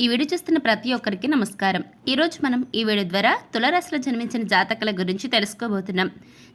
ఈ వీడియో చూస్తున్న ప్రతి ఒక్కరికి నమస్కారం. ఈరోజు మనం ఈ వీడియో ద్వారా తులరాశిలో జన్మించిన జాతకల గురించి తెలుసుకోబోతున్నాం.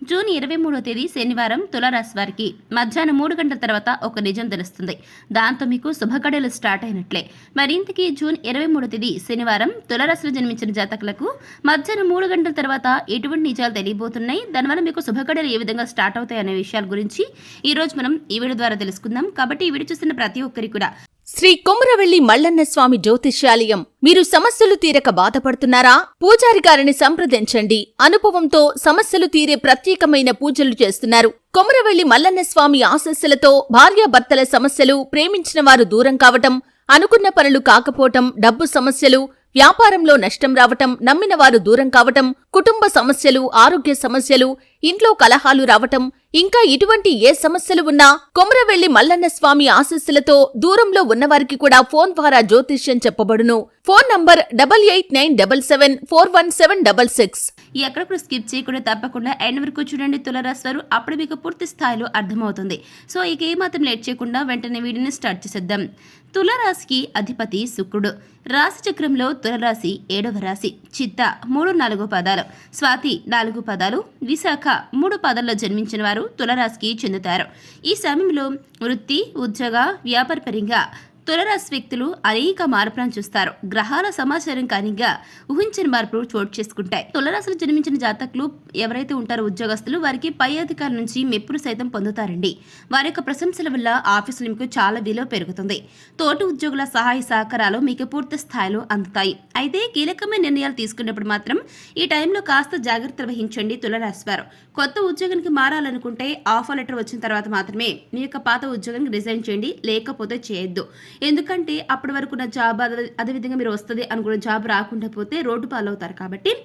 జూన్ ఇరవై మూడో తేదీ శనివారం తులరాశి వారికి మధ్యాహ్నం మూడు గంటల తర్వాత ఒక నిజం తెలుస్తుంది. దాంతో మీకు శుభగడలు స్టార్ట్ అయినట్లే. మరింతకి జూన్ ఇరవై మూడో తేదీ శనివారం తులరాశిలో జన్మించిన జాతకులకు మధ్యాహ్నం మూడు గంటల తర్వాత ఎటువంటి నిజాలు తెలియబోతున్నాయి? దానివల్ల మీకు శుభగడలు ఏ విధంగా స్టార్ట్ అవుతాయి అనే విషయాల గురించి ఈరోజు మనం ఈ వీడియో ద్వారా తెలుసుకుందాం. కాబట్టి ఈ వీడియో చూస్తున్న ప్రతి ఒక్కరికి కూడా శ్రీ కొమరవెల్లి మల్లన్న స్వామి జ్యోతిష్యాలయం. మీరు సమస్యలు తీరక బాధపడుతున్నారా? పూజారి గారిని సంప్రదించండి. అనుభవంతో సమస్యలు తీరే ప్రత్యేకమైన పూజలు చేస్తున్నారు. కొమరవెల్లి మల్లన్న స్వామి ఆశస్సులతో భార్యాభర్తల సమస్యలు ప్రేమించిన వారు దూరం కావటం అనుకున్న పనులు కాకపోవటం డబ్బు సమస్యలు వ్యాపారంలో నష్టం రావటం నమ్మిన వారు దూరం కావటం కుటుంబ సమస్యలు ఆరోగ్య సమస్యలు ఇంట్లో కలహాలు రావటం ఇంకా ఇటువంటి ఏ సమస్యలు ఉన్నా కొమరవెల్లి మల్లన్న స్వామి ఆశస్సులతో దూరంలో ఉన్నవారికి కూడా ఫోన్ ద్వారా జ్యోతిష్యం చెప్పబడును. Phone number double eight nine double seven four one seven double six. ఈ ఎక్కడప్పుడు స్కిప్ చేయకుండా తప్పకుండా ఎండ్ వరకు చూడండి తులరాశివారు. అప్పుడు మీకు పూర్తి స్థాయిలో అర్థమవుతుంది. సో ఇక ఏమాత్రం లేట్ చేయకుండా వెంటనే వీడియోని స్టార్ట్ చేసేద్దాం. తులరాశికి అధిపతి శుక్రుడు. రాశి చక్రంలో తులరాశి ఏడవ రాశి. చిత్త మూడు నాలుగు పదాలు. స్వాతి నాలుగు పదాలు. విశాఖ మూడు పదాల్లో జన్మించిన వారు తులరాశికి చెందుతారు. ఈ సమయంలో వృత్తి ఉద్యోగ వ్యాపారపరంగా తులరాశి వ్యక్తులు అనేక మార్పులను చూస్తారు. గ్రహాల సమాచారం కానిగా ఊహించిన మార్పులు చోటు చేసుకుంటాయి. తులరాశిలో జన్మించిన జాతకులు ఎవరైతే ఉంటారో ఉద్యోగస్తులు వారికి పై అధికారుల నుంచి మెప్పును సైతం పొందుతారండి. వారి యొక్క ప్రశంసల వల్ల ఆఫీసులు మీకు చాలా విలువ పెరుగుతుంది. తోటి ఉద్యోగుల సహాయ సహకారాలు మీకు పూర్తి స్థాయిలో అందుతాయి. అయితే కీలకమైన నిర్ణయాలు తీసుకున్నప్పుడు మాత్రం ఈ టైంలో కాస్త జాగ్రత్త వహించండి తులరాశి వారు. కొత్త ఉద్యోగానికి మారాలనుకుంటే ఆఫర్ లెటర్ వచ్చిన తర్వాత మాత్రమే మీ యొక్క పాత ఉద్యోగానికి రిజైన్ చేయండి లేకపోతే చేయొద్దు. ఎందుకంటే అప్పటి వరకు ఉన్న జాబ్ అదే- అదేవిధంగా మీరు వస్తుంది అనుకున్న జాబ్ రాకుండా పోతే రోడ్డు పాలవుతారు కాబట్టి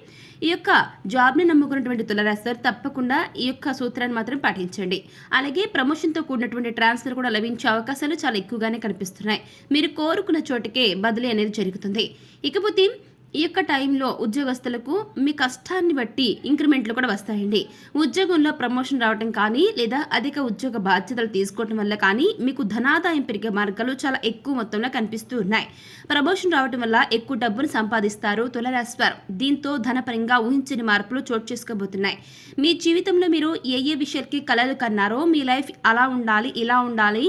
ఈ యొక్క జాబ్ని నమ్ముకున్నటువంటి తులరాశి వారు తప్పకుండా ఈ యొక్క సూత్రాన్ని మాత్రం పాటించండి. అలాగే ప్రమోషన్తో కూడినటువంటి ట్రాన్స్ఫర్ కూడా లభించే అవకాశాలు చాలా ఎక్కువగానే కనిపిస్తున్నాయి. మీరు కోరుకున్న చోటుకే బదిలీ అనేది జరుగుతుంది. ఇకపోతే ఈ యొక్క టైంలో ఉద్యోగస్తులకు మీ కష్టాన్ని బట్టి ఇంక్రిమెంట్లు కూడా వస్తాయండి. ఉద్యోగంలో ప్రమోషన్ రావడం కానీ లేదా అధిక ఉద్యోగ బాధ్యతలు తీసుకోవడం వల్ల కానీ మీకు ధనాదాయం పెరిగే మార్గాలు చాలా ఎక్కువ మొత్తంలో కనిపిస్తూ ఉన్నాయి. ప్రమోషన్ రావడం వల్ల ఎక్కువ డబ్బును సంపాదిస్తారు తులరాశి వారు దీంతో ధనపరంగా ఊహించని మార్పులు చోటు చేసుకోబోతున్నాయి. మీ జీవితంలో మీరు ఏ ఏ విషయాలకి కలలు కన్నారో మీ లైఫ్ అలా ఉండాలి ఇలా ఉండాలి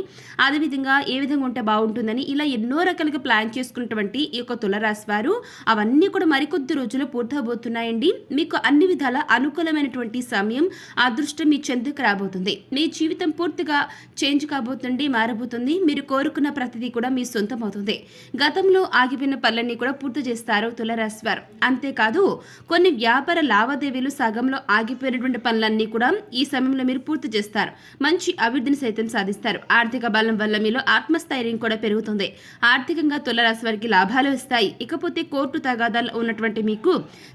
అదేవిధంగా ఏ విధంగా ఉంటే బాగుంటుందని ఇలా ఎన్నో రకాలుగా ప్లాన్ చేసుకున్నటువంటి ఈ యొక్క తులరాశి వారు అవన్నీ కూడా మరికొద్ది రోజులు పూర్తవబోతున్నాయండి. మీకు అన్ని విధాల అనుకూలమైనటువంటి సమయం అదృష్టం మీ చెందుకు రాబోతుంది. మీ జీవితం పూర్తిగా చేంజ్ కాబోతుంది మారబోతుంది. మీరు కోరుకున్న ప్రతిదీ కూడా మీ సొంతం అవుతుంది గతంలో ఆగిపోయిన పనులన్నీ కూడా పూర్తి చేస్తారు తులరాశి వారు. అంతేకాదు కొన్ని వ్యాపార లావాదేవీలు సగంలో ఆగిపోయినటువంటి పనులన్నీ కూడా ఈ సమయంలో మీరు పూర్తి చేస్తారు. మంచి అభివృద్ధిని సైతం సాధిస్తారు. ఆర్థిక బలం వల్ల మీలో ఆత్మస్థైర్యం కూడా పెరుగుతుంది. ఆర్థికంగా తులరాశి వారికి లాభాలు వస్తాయి. ఇకపోతే కోర్టు తగాదాలు ఉన్నటువంటి మీకు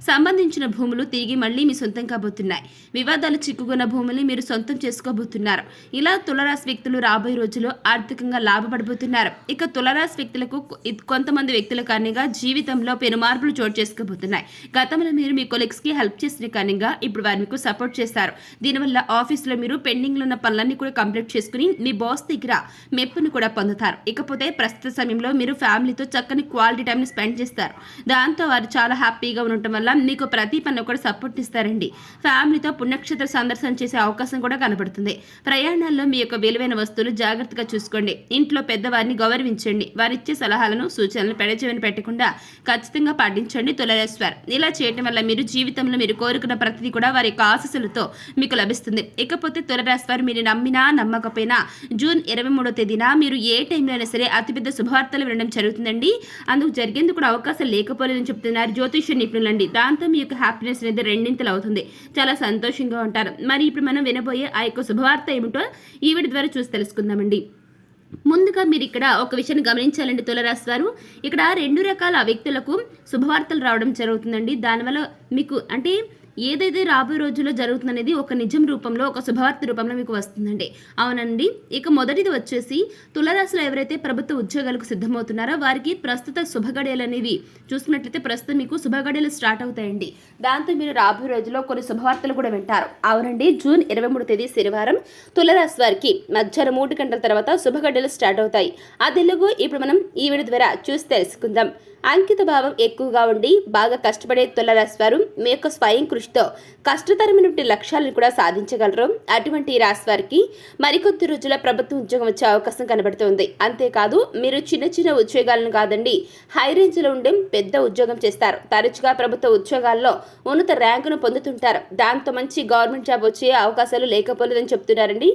సంబంధించిన భూములు తిరిగి మళ్ళీ మీ సొంతం కాబోతున్నాయి. వివాదాలు చిక్కుకున్న భూముల్ని మీరు సొంతం చేసుకోబోతున్నారు. ఇలా తులరాశి వ్యక్తులు రాబోయే రోజుల్లో ఆర్థికంగా లాభపడబోతున్నారు. ఇక తులరాశి వ్యక్తులకు కొంతమంది వ్యక్తుల కారణంగా జీవితంలో పెను మార్పులు చోటు చేసుకోబోతున్నాయి. గతంలో మీరు మీ కొలీగ్స్కి హెల్ప్ చేసిన కారణంగా ఇప్పుడు వారు మీకు సపోర్ట్ చేస్తారు. దీనివల్ల ఆఫీస్లో మీరు పెండింగ్లో ఉన్న పనులన్నీ కూడా కంప్లీట్ చేసుకుని మీ బాస్ దగ్గర మెప్పును కూడా పొందుతారు. ఇకపోతే ప్రస్తుత సమయంలో మీరు ఫ్యామిలీతో చక్కని క్వాలిటీ టైం స్పెండ్ చేస్తారు. దాంతో వారు చాలా హ్యాపీగా ఉండటం వల్ల మీకు ప్రతి పని కూడా సపోర్ట్ ఇస్తారండి. ఫ్యామిలీతో పుణ్యక్షేత్ర సందర్శన చేసే అవకాశం కూడా కనబడుతుంది. ప్రయాణాల్లో మీ యొక్క విలువైన వస్తువులు జాగ్రత్తగా చూసుకోండి. ఇంట్లో పెద్దవారిని గౌరవించండి. వారిచ్చే సలహాలను సూచనలు పెడచెవిని పెట్టకుండా ఖచ్చితంగా పాటించండి తులరేశ్వర్. ఇలా చేయటం వల్ల మీరు జీవితంలో మీరు కోరుకున్న ప్రతిదీ కూడా వారి యొక్క ఆశస్సులతో మీకు లభిస్తుంది. ఇకపోతే తులరాశ్వర్ మీరు నమ్మినా నమ్మకపోయినా జూన్ ఇరవై మూడో తేదీన మీరు ఏ టైంలో అయినా సరే అతిపెద్ద శుభవార్తలు వినడం జరుగుతుందండి. అందుకు జరిగేందుకు కూడా అవకాశం లేకపోలేదని చెప్తున్నారు. జ్యోతిష్య నిపుణులండి. దాంతో మీ యొక్క హ్యాపీనెస్ అనేది రెండింతలు అవుతుంది. చాలా సంతోషంగా ఉంటారు. మరి ఇప్పుడు మనం వినబోయే ఆ యొక్క శుభవార్త ఏమిటో ఈవిడ ద్వారా చూసి తెలుసుకుందామండి. ముందుగా మీరు ఇక్కడ ఒక విషయాన్ని గమనించాలండి తులరాశి వారు. ఇక్కడ రెండు రకాల వ్యక్తులకు శుభవార్తలు రావడం జరుగుతుందండి. దానివల్ల మీకు అంటే ఏదైతే రాబోయే రోజుల్లో జరుగుతుందనేది ఒక నిజం రూపంలో ఒక శుభవార్త రూపంలో మీకు వస్తుందండి. అవునండి. ఇక మొదటిది వచ్చేసి తులరాశిలో ఎవరైతే ప్రభుత్వ ఉద్యోగాలకు సిద్ధమవుతున్నారో వారికి ప్రస్తుత శుభగడియలు అనేవి చూసుకున్నట్లయితే ప్రస్తుతం మీకు శుభగడియలు స్టార్ట్ అవుతాయండి. దాంతో మీరు రాబోయే రోజుల్లో కొన్ని శుభవార్తలు కూడా వింటారు. అవునండి. జూన్ ఇరవై మూడు తేదీ శనివారం తులరాశి వారికి మధ్యాహ్నం మూడు గంటల తర్వాత శుభగడియలు స్టార్ట్ అవుతాయి. ఆ తెలుగు ఇప్పుడు మనం ఈ వీడియో ద్వారా చూసి తెలుసుకుందాం. అంకిత భావం ఎక్కువగా ఉండి బాగా కష్టపడే తులరాశి వారు మీ యొక్క స్వయం కృషి కృషితో కష్టతరమైనటువంటి లక్ష్యాలను కూడా సాధించగలరు. అటువంటి ఈ రాశి వారికి మరికొద్ది రోజుల ప్రభుత్వ ఉద్యోగం వచ్చే అవకాశం కనబడుతుంది. అంతేకాదు మీరు చిన్న చిన్న ఉద్యోగాలను కాదండి హై రేంజ్లో ఉండే పెద్ద ఉద్యోగం చేస్తారు. తరచుగా ప్రభుత్వ ఉద్యోగాల్లో ఉన్నత ర్యాంకును పొందుతుంటారు. దాంతో మంచి గవర్నమెంట్ జాబ్ వచ్చే అవకాశాలు లేకపోలేదని చెప్తున్నారండి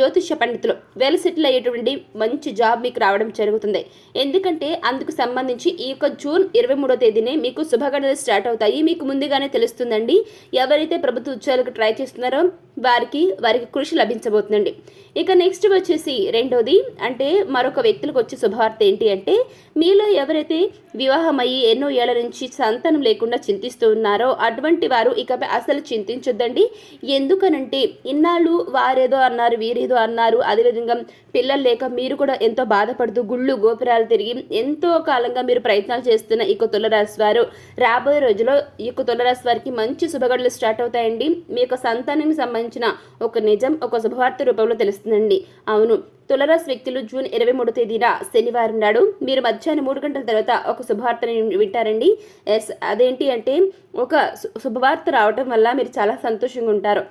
జ్యోతిష్య పండితులు. వెల్ సెటిల్ అయ్యేటువంటి మంచి జాబ్ మీకు రావడం జరుగుతుంది. ఎందుకంటే అందుకు సంబంధించి ఈ యొక్క జూన్ ఇరవై మూడో తేదీనే మీకు శుభగణలు స్టార్ట్ అవుతాయి. మీకు ముందుగానే తెలుస్తుందండి ఎవరైతే ప్రభుత్వ ఉద్యోగాలకు ట్రై చేస్తున్నారో వారికి వారికి కృషి లభించబోతుందండి. ఇక నెక్స్ట్ వచ్చేసి రెండోది అంటే మరొక వ్యక్తులకు వచ్చే శుభవార్త ఏంటి అంటే మీలో ఎవరైతే వివాహం అయ్యి ఎన్నో ఏళ్ళ నుంచి సంతానం లేకుండా చింతిస్తూ ఉన్నారో అటువంటి వారు ఇకపై అసలు చింతించొద్దండి. ఎందుకనంటే ఇన్నాళ్ళు వారేదో అన్నారు వీరేదో అన్నారు అదేవిధంగా పిల్లలు లేక మీరు కూడా ఎంతో బాధపడుతూ గుళ్ళు గోపురాలు తిరిగి ఎంతో కాలంగా మీరు ప్రయత్నాలు చేస్తున్న ఈ యొక్క తులరాశి వారు రాబోయే రోజుల్లో ఈ యొక్క తులరాశి వారికి మంచి శుభగడులు స్టార్ట్ అవుతాయండి. మీ యొక్క సంతానానికి సంబంధించిన ఒక నిజం ఒక శుభవార్త రూపంలో తెలుస్తుందండి. అవును తులరాశి వ్యక్తులు జూన్ ఇరవై మూడు తేదీన శనివారం నాడు మీరు మధ్యాహ్నం మూడు గంటల తర్వాత ఒక శుభవార్తని వింటారండి. ఎస్ అదేంటి అంటే ఒక శుభవార్త రావటం వల్ల మీరు చాలా సంతోషంగా ఉంటారు.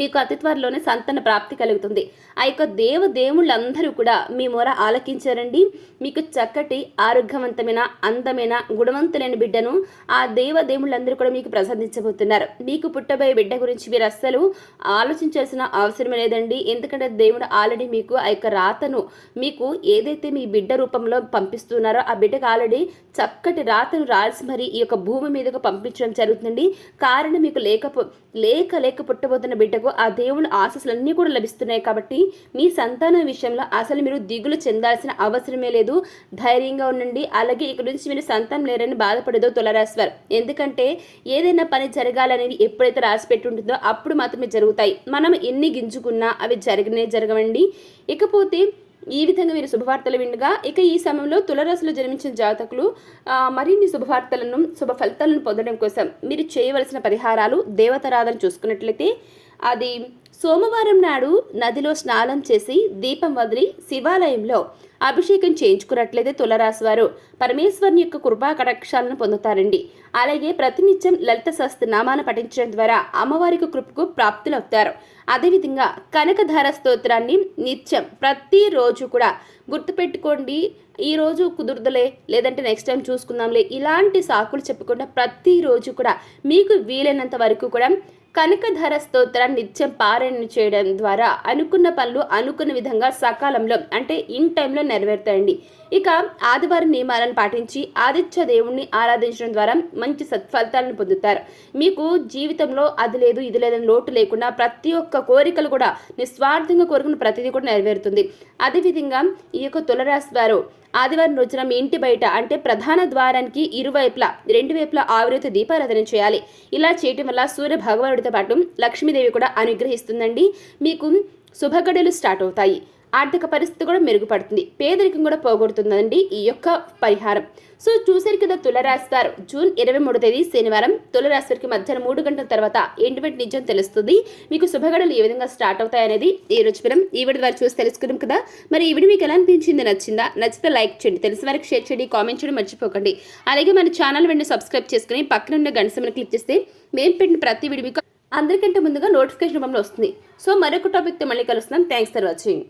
మీకు అతి త్వరలోనే సంతాన ప్రాప్తి కలుగుతుంది. ఆ యొక్క దేవ దేవుళ్ళందరూ కూడా మీ మొర ఆలకించారండి. మీకు చక్కటి ఆరోగ్యవంతమైన అందమైన గుణవంతులైన బిడ్డను ఆ దేవ దేవుళ్ళందరూ కూడా మీకు ప్రసాదించబోతున్నారు. మీకు పుట్టబోయే బిడ్డ గురించి మీరు అస్సలు ఆలోచించాల్సిన అవసరం లేదండి. ఎందుకంటే దేవుడు ఆల్రెడీ మీకు ఆ యొక్క రాతను మీకు ఏదైతే మీ బిడ్డ రూపంలో పంపిస్తున్నారో ఆ బిడ్డకు ఆల్రెడీ చక్కటి రాతను రాసి మరి ఈ యొక్క భూమి మీదకు పంపించడం జరుగుతుంది కారణం మీకు లేకపో లేక లేక పుట్టబోతున్న బిడ్డకు ఆ దేవుని ఆశస్సులన్నీ కూడా లభిస్తున్నాయి కాబట్టి మీ సంతానం విషయంలో అసలు మీరు దిగులు చెందాల్సిన అవసరమే లేదు. ధైర్యంగా ఉండండి. అలాగే ఇక్కడ నుంచి మీరు సంతానం లేరని బాధపడదో తులరాశివారు. ఎందుకంటే ఏదైనా పని జరగాలనేది ఎప్పుడైతే రాసి పెట్టి ఉంటుందో అప్పుడు మాత్రమే జరుగుతాయి. మనం ఎన్ని గింజుకున్నా అవి జరగనే జరగవండి. ఇకపోతే ఈ విధంగా మీరు శుభవార్తలు వినగా ఇక ఈ సమయంలో తులరాశిలో జన్మించిన జాతకులు మరిన్ని శుభవార్తలను శుభ ఫలితాలను పొందడం కోసం మీరు చేయవలసిన పరిహారాలు దేవతారాధన చూసుకున్నట్లయితే అది సోమవారం నాడు నదిలో స్నానం చేసి దీపం వదిలి శివాలయంలో అభిషేకం చేయించుకున్నట్లయితే తులరాశివారు పరమేశ్వరుని యొక్క కృపా కటాక్షాలను పొందుతారండి. అలాగే ప్రతినిత్యం లలిత సహస్రనామాన్ని పఠించడం ద్వారా అమ్మవారికి కృపకు ప్రాప్తులవుతారు. అదేవిధంగా కనకధార స్తోత్రాన్ని నిత్యం ప్రతిరోజు కూడా గుర్తుపెట్టుకోండి. ఈ రోజు కుదురుదలే లేదంటే నెక్స్ట్ టైం చూసుకుందాంలే. ఇలాంటి సాకులు చెప్పకుండా ప్రతిరోజు కూడా మీకు వీలైనంత వరకు కూడా కనకధర స్తోత్రాన్ని నిత్యం పారాయణ చేయడం ద్వారా అనుకున్న పనులు అనుకున్న విధంగా సకాలంలో అంటే ఇన్ టైంలో నెరవేరుతాయండి. ఇక ఆదివారం నియమాలను పాటించి ఆదిత్య దేవుణ్ణి ఆరాధించడం ద్వారా మంచి సత్ఫలితాలను పొందుతారు. మీకు జీవితంలో అది లేదు ఇది లేదని లోటు లేకుండా ప్రతి ఒక్క కోరికలు కూడా నిస్వార్థంగా కోరుకున్న ప్రతిదీ కూడా నెరవేరుతుంది. అదేవిధంగా ఈ యొక్క తులరాశి వారు ఆదివారం రోజున మీ ఇంటి బయట అంటే ప్రధాన ద్వారానికి ఇరువైపులా రెండు వైపులా ఆవిరితో దీపారాధన చేయాలి. ఇలా చేయటం వల్ల సూర్య భగవానుడితో పాటు లక్ష్మీదేవి కూడా అనుగ్రహిస్తుందండి. మీకు శుభగడులు స్టార్ట్ అవుతాయి. ఆర్థిక పరిస్థితి కూడా మెరుగుపడుతుంది. పేదరికం కూడా పోగొడుతుందండి ఈ యొక్క పరిహారం. సో చూసారు కదా తులరాశి వారు. జూన్ ఇరవై మూడు తేదీ శనివారం. తులరాశి వారికి మధ్యాహ్నం మూడు గంటల తర్వాత ఏంటివంటి నిజం తెలుస్తుంది? మీకు శుభగడలు ఏ విధంగా స్టార్ట్ అవుతాయి అనేది ఈ రోజు మనం ఈవిడ వారు ద్వారా చూసి తెలుసుకున్నాం కదా. మరి ఈవిడ మీకు ఎలా అనిపించింది? నచ్చిందా? నచ్చితే లైక్ చేయండి. తెలిసిన వారికి షేర్ చేయండి. కామెంట్ చేయడం మర్చిపోకండి. అలాగే మన ఛానల్ వెంటనే సబ్స్క్రైబ్ చేసుకుని పక్కన ఉన్న గంట సమయం క్లిక్ చేస్తే మేము పెట్టిన ప్రతి వీడియో మీకు అందరికంటే ముందుగా నోటిఫికేషన్ రూపంలో వస్తుంది. సో మరొక టాపిక్తో మళ్ళీ కలుస్తున్నాం. Thanks for watching.